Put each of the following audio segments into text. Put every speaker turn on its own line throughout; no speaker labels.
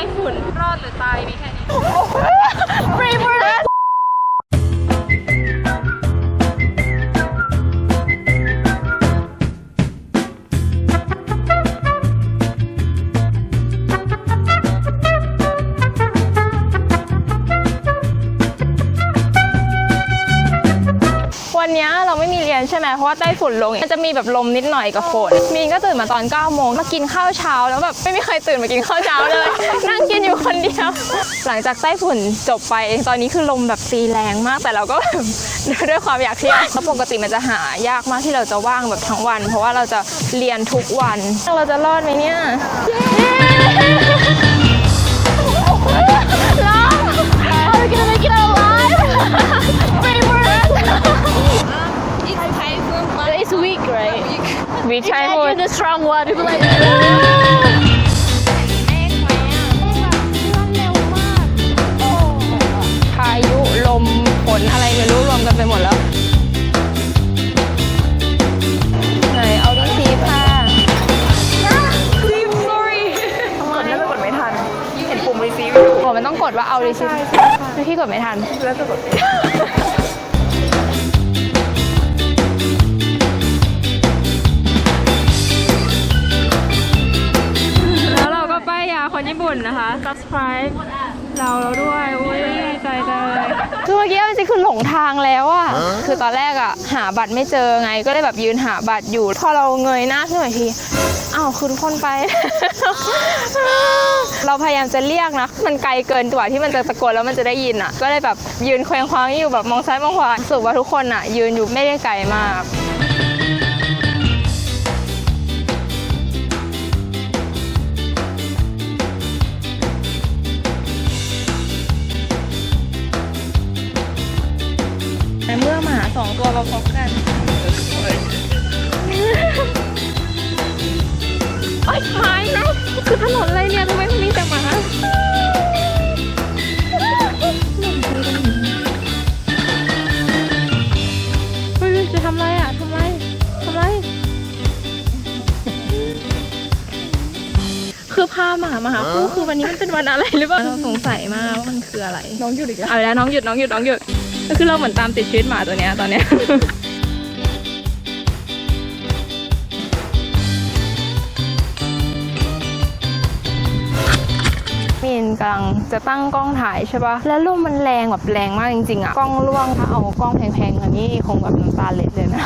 ต้ฝุ่นรอดหรือตายมีแค่นี้
วันเนี้ยเราไม่มีเรียนใช่ไหมเพราะว่าไต้ฝุ่นลงมันจะมีแบบลมนิดหน่อยกับฝนมีนก็ตื่นมาตอน9โมงมากินข้าวเช้าแล้วแบบไม่มีใครตื่นมากินข้าวเช้าเลย นั่งกินอยู่คนเดียว หลังจากไต้ฝุ่นจบไป ตอนนี้คือลมแบบตีแรงมากแต่เราก็แบบด้วยความอยากเที่ยวเพราะปกติมันจะหายากมากที่เราจะว่างแบบทั้งวัน เพราะว่าเราจะเรียนทุกวันเราจะรอดไหมเนี่ยรอด Are we gonna make it alive? Favorite. Strong one. People like. พายุลมฝนอะไรไม่รู้รวมกันไปหมดแล้ว ไหนเอาดิซีผ้า
กดแล้วกดไม่ทัน เห็นปุ่มรีซีฟอยู่
โอ้มันต้องกดว่าเอาดิซีไม่พี่กดไม่ทัน
แล้วจะกด
เราเราด้วยอุ้ยใจใจเลย
คือเมื่อกี้เอาจริงๆคือหลงทางแล้วอะคือตอนแรกอะหาบัตรไม่เจอไง ก็เลยแบบยืนหาบัตรอยู่ พอเราเงยหน้าขึ้นมาอีกทีอ้าวคือทุกคนไป เราพยายามจะเรียกนะ มันไกลเกินกว่าที่มันจะตะโกนแล้วมันจะได้ยินอะก็เลยแบบยืนเคว้งคว้างอยู่แบบมองซ้ายมองขวาสรุปว่าทุกคนอะยืนอยู่ไม่ได้ไกลมาก ตัวมาพบกันโอ๊ยหายนะคือถนนอะไรเนี่ยทำไมมันมีแต่หมาเฮ้ยจะทำอะไรอะทำ พาหมามาหาคู่คือวันนี้มันเป็นวันอะไรหรือเปล่าเราสงสัยมากว่ามันคืออะไร
น้องหยุดอีกแล้ว
เอาแล้วน้องหยุดน้องหยุดน้องหยุดก็คือเราเหมือนตามติดชีวิตหมาตัวเนี้ยตอนเนี้ยมีนกำลังจะตั้งกล้องถ่ายใช่ปะแล้วลมมันแรงแบบแรงมากจริงๆอะกล้องร่วงถ้าเอากล้องแพงๆอันนี้คงแบบน้ำตาเล็ดเลยนะ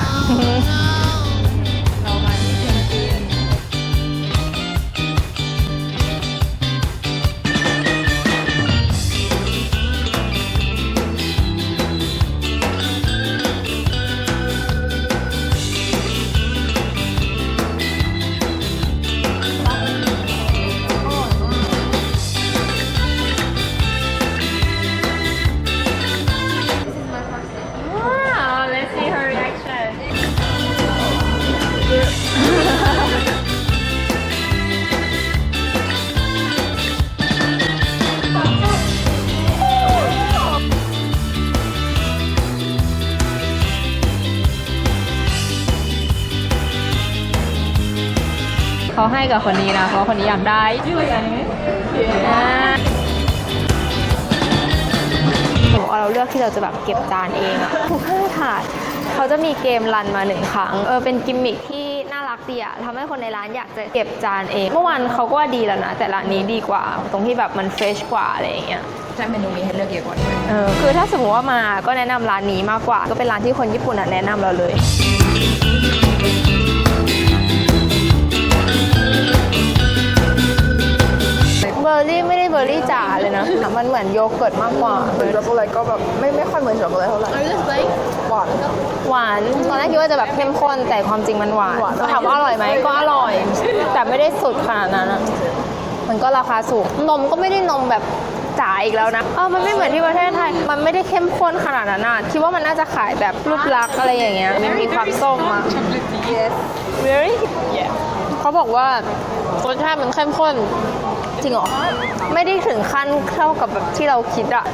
เขาให้กับคนนี้นะ เพราะว่าคนนี้อยากได้อ่าโหเราเลือกที่เราจะแบบเก็บจานเองอะทุกห้าถาดเขาจะมีเกมรันมาหนึ่งครั้ง เออเป็นกิมมิคที่น่ารักดีอะทำให้คนในร้านอยากจะเก็บจานเอง เมื่อวานเขาก็ว่าดีแล้วนะ แต่ร้านนี้ดีกว่า ตรงที่แบบมันเฟรชกว่าอะไรอย่างเงี้ย
ใช่เมนูมีให้เลือกเยอะกว่าด้วย
เออคือถ้าสมมติว่ามาก็แนะนำร้านนี้มากกว่า ก็เป็นร้านที่คนญี่ปุ่นอะแนะนำเราเลย เบอร์รี่จ๋าเลยนะ มันเหมือนโยเกิร์ตมากกว่า
เหมือนช็อกโกแลตก็แบบไม่ไม่ค่อยเหมือนช็อกโกแลตเท่าไหร่ หวาน
หวานตอนแรกคิดว่าจะแบบเข้มข้นแต่ความจริงมันหวาน
หวาน
ถามว่าอร่อยไหมก็อร่อย แต่ไม่ได้สุดขนาดนั้นอะมันก็ราคาสูง นมก็ไม่ได้นมแบบจ๋าอีกแล้วนะเออมันไม่เหมือนที่ประเทศไทย มันไม่ได้เข้มข้นขนาดนั้นอะคิดว่ามันน่าจะขายแบบรูปลักษณ์อะไรอย่างเงี้ยมันมีความส้มอะ
yes
really
yeah
เขาบอกว่ารสชาติมันเข้มข้น จริงเหรอ ไม่ได้ถึงขั้นเท่ากับแบบที่เราคิดอะ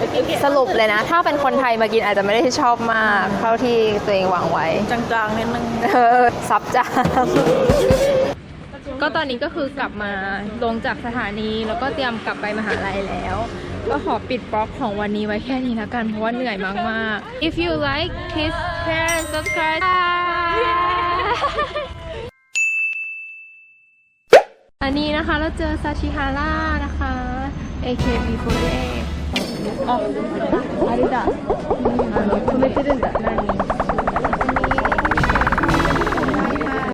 สรุปเลยนะ ถ้าเป็นคนไทยมากินอาจจะไม่ได้ชอบมาก เท่าที่ตัวเองหวังไว้
จางๆนิดนึง
เออซับจางก็ตอนนี้ก็คือกลับมาลงจากสถานีแล้วก็เตรียมกลับไปมหาลัยแล้ว ก็ขอปิดบล็อกของวันนี้ไว้แค่นี้แล้วกันเพราะว่าเหนื่อยมากๆ If you like please share and subscribe อันนี้นะคะเราเจอซาชิฮาร่านะคะ AKB48 อ๋อあれだ。あの、止めてるんだ。何